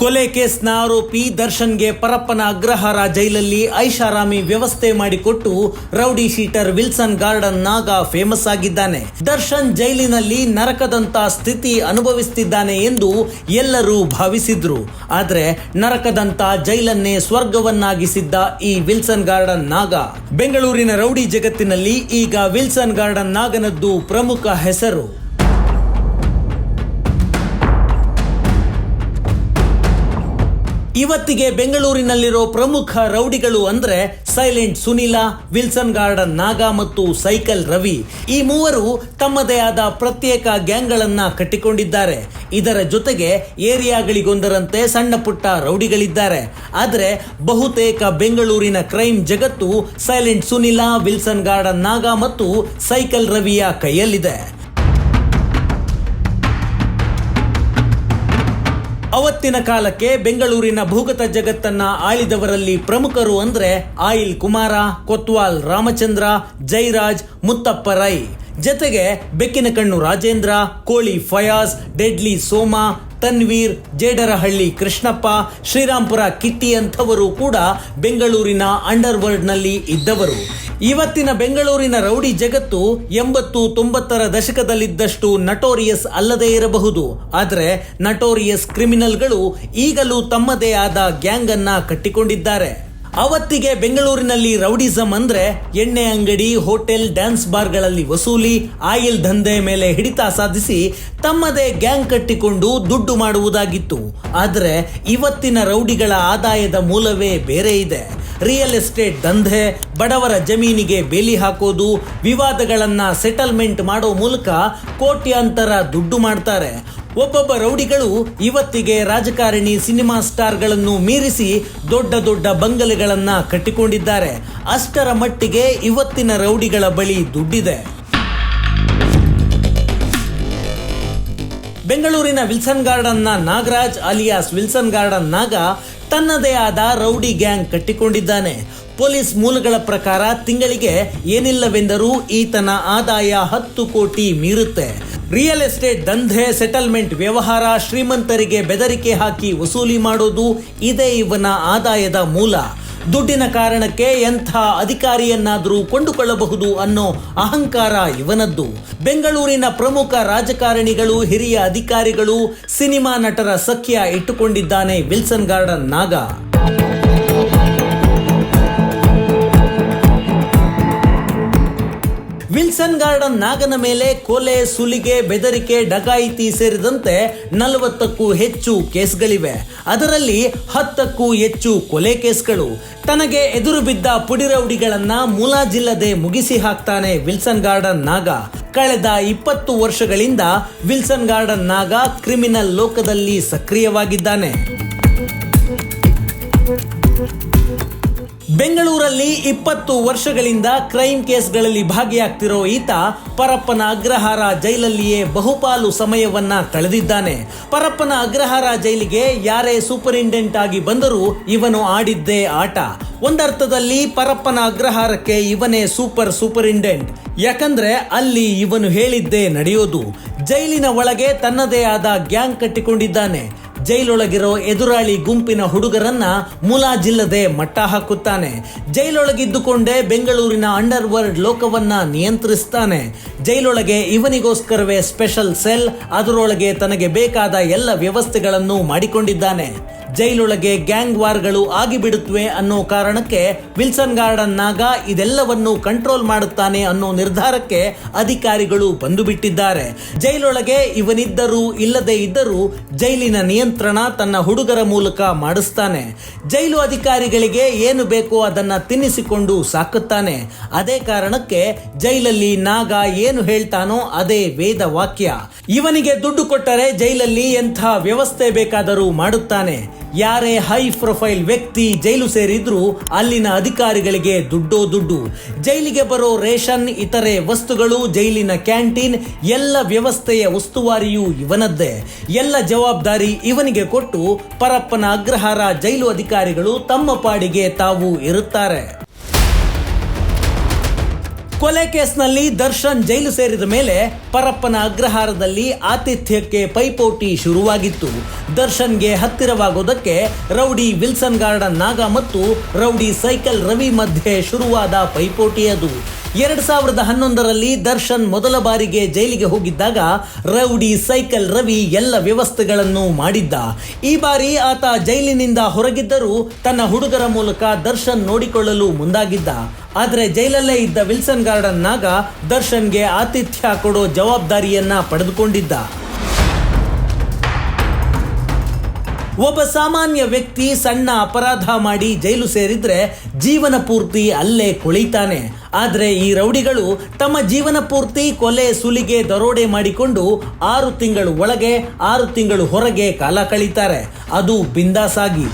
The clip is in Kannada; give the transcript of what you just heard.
ಕೊಲೆ ಕೇಸ್ನ ಆರೋಪಿ ದರ್ಶನ್ಗೆ ಪರಪ್ಪನ ಅಗ್ರಹಾರ ಜೈಲಲ್ಲಿ ಐಷಾರಾಮಿ ವ್ಯವಸ್ಥೆ ಮಾಡಿಕೊಟ್ಟು rowdy sheeter Wilson Garden Naga famous ಆಗಿದ್ದಾನೆ. ದರ್ಶನ್ ಜೈಲಿನಲ್ಲಿ ನರಕದಂತ ಸ್ಥಿತಿ ಅನುಭವಿಸುತ್ತಿದ್ದಾನೆ ಎಂದು ಎಲ್ಲರೂ ಭಾವಿಸಿದ್ರು. ಆದ್ರೆ ನರಕದಂತ ಜೈಲನ್ನೇ ಸ್ವರ್ಗವನ್ನಾಗಿಸಿದ್ದ ಈ ವಿಲ್ಸನ್ ಗಾರ್ಡನ್ ನಾಗ. ಬೆಂಗಳೂರಿನ ರೌಡಿ ಜಗತ್ತಿನಲ್ಲಿ ಈಗ ವಿಲ್ಸನ್ ಗಾರ್ಡನ್ ನಾಗನದ್ದು ಪ್ರಮುಖ ಹೆಸರು. ಇವತ್ತಿಗೆ ಬೆಂಗಳೂರಿನಲ್ಲಿರೋ ಪ್ರಮುಖ ರೌಡಿಗಳು ಅಂದ್ರೆ ಸೈಲೆಂಟ್ ಸುನೀಲ, ವಿಲ್ಸನ್ ಗಾರ್ಡನ್ ನಾಗ ಮತ್ತು ಸೈಕಲ್ ರವಿ. ಈ ಮೂವರು ತಮ್ಮದೇ ಆದ ಪ್ರತ್ಯೇಕ ಗ್ಯಾಂಗ್ಗಳನ್ನ ಕಟ್ಟಿಕೊಂಡಿದ್ದಾರೆ. ಇದರ ಜೊತೆಗೆ ಏರಿಯಾಗಳಿಗೊಂದರಂತೆ ಸಣ್ಣ ಪುಟ್ಟ ರೌಡಿಗಳಿದ್ದಾರೆ. ಆದರೆ ಬಹುತೇಕ ಬೆಂಗಳೂರಿನ ಕ್ರೈಮ್ ಜಗತ್ತು ಸೈಲೆಂಟ್ ಸುನೀಲ, ವಿಲ್ಸನ್ ಗಾರ್ಡನ್ ನಾಗ ಮತ್ತು ಸೈಕಲ್ ರವಿಯ ಕೈಯಲ್ಲಿದೆ. ಅವತ್ತಿನ ಕಾಲಕ್ಕೆ ಬೆಂಗಳೂರಿನ ಭೂಗತ ಜಗತ್ತನ್ನ ಆಳಿದವರಲ್ಲಿ ಪ್ರಮುಖರು ಅಂದ್ರೆ ಆಯಿಲ್ ಕುಮಾರ, ಕೊತ್ವಾಲ್ ರಾಮಚಂದ್ರ, ಜೈರಾಜ್, ಮುತ್ತಪ್ಪ ರೈ. ಜತೆಗೆ ಬೆಕ್ಕಿನ ಕಣ್ಣು ರಾಜೇಂದ್ರ, ಕೋಳಿ ಫಯಾಜ್, ಡೆಡ್ಲಿ ಸೋಮ, ತನ್ವೀರ್, ಜೇಡರಹಳ್ಳಿ ಕೃಷ್ಣಪ್ಪ, ಶ್ರೀರಾಂಪುರ ಕಿಟ್ಟಿ ಅಂಥವರು ಕೂಡ ಬೆಂಗಳೂರಿನ ಅಂಡರ್ನಲ್ಲಿ ಇದ್ದವರು. ಇವತ್ತಿನ ಬೆಂಗಳೂರಿನ ರೌಡಿ ಜಗತ್ತು ಎಂಬತ್ತು ತೊಂಬತ್ತರ ದಶಕದಲ್ಲಿದ್ದಷ್ಟು ನಟೋರಿಯಸ್ ಅಲ್ಲದೇ ಇರಬಹುದು. ಆದರೆ ನಟೋರಿಯಸ್ ಕ್ರಿಮಿನಲ್ಗಳು ಈಗಲೂ ತಮ್ಮದೇ ಆದ ಗ್ಯಾಂಗ್ ಅನ್ನ ಕಟ್ಟಿಕೊಂಡಿದ್ದಾರೆ. ಅವತ್ತಿಗೆ ಬೆಂಗಳೂರಿನಲ್ಲಿ ರೌಡಿಸಂ ಅಂದ್ರೆ ಎಣ್ಣೆ ಅಂಗಡಿ, ಹೋಟೆಲ್, ಡ್ಯಾನ್ಸ್ ಬಾರ್ಗಳಲ್ಲಿ ವಸೂಲಿ, ಆಯಿಲ್ ದಂಧೆ ಮೇಲೆ ಹಿಡಿತ ಸಾಧಿಸಿ ತಮ್ಮದೇ ಗ್ಯಾಂಗ್ ಕಟ್ಟಿಕೊಂಡು ದುಡ್ಡು ಮಾಡುವುದಾಗಿತ್ತು. ಆದರೆ ಇವತ್ತಿನ ರೌಡಿಗಳ ಆದಾಯದ ಮೂಲವೇ ಬೇರೆ ಇದೆ. ರಿಯಲ್ ಎಸ್ಟೇಟ್ ದಂಧೆ, ಬಡವರ ಜಮೀನಿಗೆ ಬೇಲಿ ಹಾಕೋದು, ವಿವಾದಗಳನ್ನ ಸೆಟಲ್ಮೆಂಟ್ ಮಾಡೋ ಮೂಲಕ ಕೋಟ್ಯಾಂತರ ದುಡ್ಡು ಮಾಡ್ತಾರೆ. ಒಬ್ಬೊಬ್ಬ ರೌಡಿಗಳು ಇವತ್ತಿಗೆ ರಾಜಕಾರಣಿ, ಸಿನಿಮಾ ಸ್ಟಾರ್ಗಳನ್ನು ಮೀರಿಸಿ ದೊಡ್ಡ ದೊಡ್ಡ ಬಂಗಲೆಗಳನ್ನ ಕಟ್ಟಿಕೊಂಡಿದ್ದಾರೆ. ಅಷ್ಟರ ಮಟ್ಟಿಗೆ ಇವತ್ತಿನ ರೌಡಿಗಳ ಬಳಿ ದುಡ್ಡಿದೆ. ಬೆಂಗಳೂರಿನ Wilson ಗಾರ್ಡನ್ನ Nagaraj, alias Wilson Garden Naga ತನ್ನದೇ ಆದ ರೌಡಿ ಗ್ಯಾಂಗ್ ಕಟ್ಟಿಕೊಂಡಿದ್ದಾನೆ. ಪೊಲೀಸ್ ಮೂಲಗಳ ಪ್ರಕಾರ ತಿಂಗಳಿಗೆ ಏನಿಲ್ಲವೆಂದರೂ ಈತನ ಆದಾಯ ಹತ್ತು ಕೋಟಿ ಮೀರುತ್ತೆ. ರಿಯಲ್ ಎಸ್ಟೇಟ್ ದಂಧೆ, ಸೆಟಲ್ಮೆಂಟ್ ವ್ಯವಹಾರ, ಶ್ರೀಮಂತರಿಗೆ ಬೆದರಿಕೆ ಹಾಕಿ ವಸೂಲಿ ಮಾಡೋದು ಇದೇ ಇವನ ಆದಾಯದ ಮೂಲ. ದುಡ್ಡಿನ ಕಾರಣಕ್ಕೆ ಎಂಥ ಅಧಿಕಾರಿಯನ್ನಾದರೂ ಕೊಂಡುಕೊಳ್ಳಬಹುದು ಅನ್ನೋ ಅಹಂಕಾರ ಇವನದ್ದು. ಬೆಂಗಳೂರಿನ ಪ್ರಮುಖ ರಾಜಕಾರಣಿಗಳು, ಹಿರಿಯ ಅಧಿಕಾರಿಗಳು ಸಿನಿಮಾ ನಟರ ಸಖ್ಯ ಇಟ್ಟುಕೊಂಡಿದ್ದಾನೆ Wilson garden Naga. Wilson garden ನಾಗನ ಮೇಲೆ ಕೊಲೆ, ಸುಲಿಗೆ, ಬೆದರಿಕೆ, ಡಕಾಯಿತಿ ಸೇರಿದಂತೆ ನಲವತ್ತಕ್ಕೂ ಹೆಚ್ಚು ಕೇಸ್ಗಳಿವೆ. ಅದರಲ್ಲಿ ಹತ್ತಕ್ಕೂ ಹೆಚ್ಚು ಕೊಲೆ ಕೇಸ್ಗಳು. ತನಗೆ ಎದುರು ಬಿದ್ದ ಪುಡಿರೌಡಿಗಳನ್ನ ಮುಲಾಜಿಲ್ಲದೆ ಮುಗಿಸಿ ಹಾಕ್ತಾನೆ ವಿಲ್ಸನ್ ಗಾರ್ಡನ್ ನಾಗ. ಕಳೆದ ಇಪ್ಪತ್ತು ವರ್ಷಗಳಿಂದ ವಿಲ್ಸನ್ ಗಾರ್ಡನ್ ನಾಗ ಕ್ರಿಮಿನಲ್ ಲೋಕದಲ್ಲಿ ಸಕ್ರಿಯವಾಗಿದ್ದಾನೆ. ಬೆಂಗಳೂರಲ್ಲಿ ಇಪ್ಪತ್ತು ವರ್ಷಗಳಿಂದ ಕ್ರೈಮ್ ಕೇಸ್ಗಳಲ್ಲಿ ಭಾಗಿಯಾಗ್ತಿರೋ ಈತ ಪರಪ್ಪನ ಅಗ್ರಹಾರ ಜೈಲಲ್ಲಿಯೇ ಬಹುಪಾಲು ಸಮಯವನ್ನ ಕಳೆದಿದ್ದಾನೆ ಪರಪ್ಪನ ಅಗ್ರಹಾರ ಜೈಲಿಗೆ ಯಾರೇ ಸೂಪರಿಂಟೆಂಡೆಂಟ್ ಆಗಿ ಬಂದರೂ ಇವನು ಆಡಿದ್ದೇ ಆಟ. ಒಂದರ್ಥದಲ್ಲಿ ಪರಪ್ಪನ ಅಗ್ರಹಾರಕ್ಕೆ ಇವನೇ ಸೂಪರ್ ಸೂಪರಿಂಟೆಂಡೆಂಟ್ ಯಾಕಂದ್ರೆ ಅಲ್ಲಿ ಇವನು ಹೇಳಿದ್ದೇ ನಡೆಯೋದು. ಜೈಲಿನ ಒಳಗೆ ತನ್ನದೇ ಆದ ಗ್ಯಾಂಗ್ ಕಟ್ಟಿಕೊಂಡಿದ್ದಾನೆ. ಜೈಲೊಳಗಿರೋ ಎದುರಾಳಿ ಗುಂಪಿನ ಹುಡುಗರನ್ನ ಮುಲಾಜಿಲ್ಲದೆ ಮಟ್ಟ ಹಾಕುತ್ತಾನೆ. ಜೈಲೊಳಗಿದ್ದುಕೊಂಡೇ ಬೆಂಗಳೂರಿನ ಅಂಡರ್ ವರ್ಲ್ಡ್ ಲೋಕವನ್ನ ನಿಯಂತ್ರಿಸ್ತಾನೆ. ಜೈಲೊಳಗೆ ಇವನಿಗೋಸ್ಕರವೇ ಸ್ಪೆಷಲ್ ಸೆಲ್, ಅದರೊಳಗೆ ತನಗೆ ಬೇಕಾದ ಎಲ್ಲ ವ್ಯವಸ್ಥೆಗಳನ್ನು ಮಾಡಿಕೊಂಡಿದ್ದಾನೆ. ಜೈಲೊಳಗೆ ಗ್ಯಾಂಗ್ ವಾರ್ಗಳು ಆಗಿಬಿಡುತ್ತವೆ ಅನ್ನೋ ಕಾರಣಕ್ಕೆ ವಿಲ್ಸನ್ ಗಾರ್ಡನ್ ನಾಗ ಇದೆಲ್ಲವನ್ನು ಕಂಟ್ರೋಲ್ ಮಾಡುತ್ತಾನೆ ಅನ್ನೋ ನಿರ್ಧಾರಕ್ಕೆ ಅಧಿಕಾರಿಗಳು ಬಂದು ಬಿಟ್ಟಿದ್ದಾರೆ ಜೈಲೊಳಗೆ ಇವನಿದ್ದರೂ ಇಲ್ಲದೆ ಇದ್ದರೂ ಜೈಲಿನ ನಿಯಂತ್ರಣ ತನ್ನ ಹುಡುಗರ ಮೂಲಕ ಮಾಡಿಸ್ತಾನೆ. ಜೈಲು ಅಧಿಕಾರಿಗಳಿಗೆ ಏನು ಬೇಕೋ ಅದನ್ನ ತಿನ್ನಿಸಿಕೊಂಡು ಸಾಕುತ್ತಾನೆ. ಅದೇ ಕಾರಣಕ್ಕೆ ಜೈಲಲ್ಲಿ ನಾಗ ಏನು ಹೇಳ್ತಾನೋ ಅದೇ ವೇದ ವಾಕ್ಯ. ಇವನಿಗೆ ದುಡ್ಡು ಕೊಟ್ಟರೆ ಜೈಲಲ್ಲಿ ಎಂಥ ವ್ಯವಸ್ಥೆ ಬೇಕಾದರೂ ಮಾಡುತ್ತಾನೆ. ಯಾರೇ ಹೈ ಪ್ರೊಫೈಲ್ ವ್ಯಕ್ತಿ ಜೈಲು ಸೇರಿದ್ರು ಅಲ್ಲಿನ ಅಧಿಕಾರಿಗಳಿಗೆ ದುಡ್ಡೋ ದುಡ್ಡು. ಜೈಲಿಗೆ ಬರೋ ರೇಷನ್, ಇತರೆ ವಸ್ತುಗಳು, ಜೈಲಿನ ಕ್ಯಾಂಟೀನ್, ಎಲ್ಲ ವ್ಯವಸ್ಥೆಯ ಉಸ್ತುವಾರಿಯೂ ಇವನದ್ದೇ. ಎಲ್ಲ ಜವಾಬ್ದಾರಿ ಇವನಿಗೆ ಕೊಟ್ಟು ಪರಪ್ಪನ ಅಗ್ರಹಾರ ಜೈಲು ಅಧಿಕಾರಿಗಳು ತಮ್ಮ ಪಾಡಿಗೆ ತಾವು ಇರುತ್ತಾರೆ. ಕೊಲೆ ಕೇಸ್ನಲ್ಲಿ ದರ್ಶನ್ ಜೈಲು ಸೇರಿದ ಮೇಲೆ ಪರಪ್ಪನ ಅಗ್ರಹಾರದಲ್ಲಿ ಆತಿಥ್ಯಕ್ಕೆ ಪೈಪೋಟಿ ಶುರುವಾಗಿತ್ತು. ದರ್ಶನ್ಗೆ ಹತ್ತಿರವಾಗೋದಕ್ಕೆ ರೌಡಿ ವಿಲ್ಸನ್ ಗಾರ್ಡನ್ ನಾಗ ಮತ್ತು ರೌಡಿ ಸೈಕಲ್ ರವಿ ಮಧ್ಯೆ ಶುರುವಾದ ಪೈಪೋಟಿ ಅದು ಎರಡ್ ಸಾವಿರದ ಹನ್ನೊಂದರಲ್ಲಿ ದರ್ಶನ್ ಮೊದಲ ಬಾರಿಗೆ ಜೈಲಿಗೆ ಹೋಗಿದ್ದಾಗ ರೌಡಿ, ಸೈಕಲ್, ರವಿ ಎಲ್ಲ ವ್ಯವಸ್ಥೆಗಳನ್ನು ಮಾಡಿದ್ದ. ಈ ಬಾರಿ ಆತ ಜೈಲಿನಿಂದ ಹೊರಗಿದ್ದರೂ ತನ್ನ ಹುಡುಗರ ಮೂಲಕ ದರ್ಶನ್ ನೋಡಿಕೊಳ್ಳಲು ಮುಂದಾಗಿದ್ದ. ಆದರೆ ಜೈಲಲ್ಲೇ ಇದ್ದ ವಿಲ್ಸನ್ ಗಾರ್ಡನ್ನಾಗ ದರ್ಶನ್ಗೆ ಆತಿಥ್ಯ ಕೊಡೋ ಜವಾಬ್ದಾರಿಯನ್ನ ಪಡೆದುಕೊಂಡಿದ್ದ. ಒಬ್ಬ ಸಾಮಾನ್ಯ ವ್ಯಕ್ತಿ ಸಣ್ಣ ಅಪರಾಧ ಮಾಡಿ ಜೈಲು ಸೇರಿದ್ರೆ ಜೀವನ ಪೂರ್ತಿ ಅಲ್ಲೇ ಕುಳಿತಾನೆ. ಆದರೆ ಈ ರೌಡಿಗಳು ತಮ್ಮ ಜೀವನ ಪೂರ್ತಿ ಕೊಲೆ ಸುಲಿಗೆ ದರೋಡೆ ಮಾಡಿಕೊಂಡು ಆರು ತಿಂಗಳು ಒಳಗೆ, ಆರು ತಿಂಗಳು ಹೊರಗೆ ಕಾಲ ಕಳೀತಾರೆ. ಅದು ಬಿಂದಾಸಾಗಿ